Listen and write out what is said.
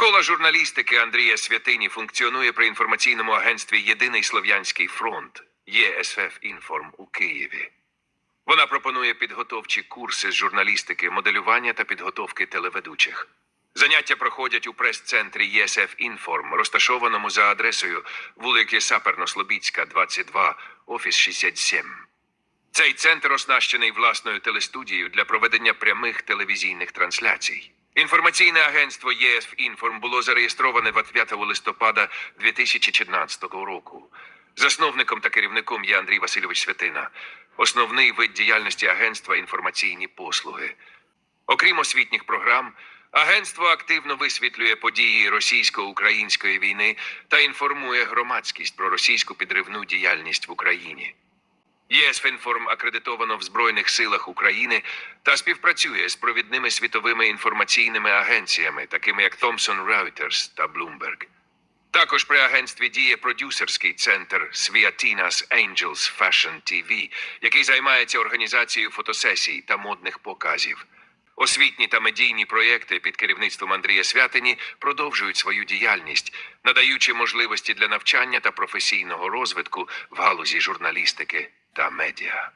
Школа журналістики Андрія Святині функціонує при інформаційному агентстві Єдиний Слов'янський фронт ЄСФ Інформ у Києві. Вона пропонує підготовчі курси з журналістики, моделювання та підготовки телеведучих. Заняття проходять у прес-центрі ЄСФ Інформ, розташованому за адресою вулики Саперно-Слобідська, 22, офіс 67. Цей центр оснащений власною телестудією для проведення прямих телевізійних трансляцій. Інформаційне агентство ЄСФ Інформ було зареєстроване 25 листопада 2014 року. Засновником та керівником є Андрій Васильович Святина. Основний вид діяльності агентства інформаційні послуги. Окрім освітніх програм, агентство активно висвітлює події російсько-української війни та інформує громадськість про російську підривну діяльність в Україні. ЄСФінформ акредитовано в Збройних силах України та співпрацює з провідними світовими інформаційними агенціями, такими як Thomson Reuters та Bloomberg. Також при агентстві діє продюсерський центр Sviatinas Angels Fashion TV, який займається організацією фотосесій та модних показів. Освітні та медійні проєкти під керівництвом Андрія Святині продовжують свою діяльність, надаючи можливості для навчання та професійного розвитку в галузі журналістики та медіа.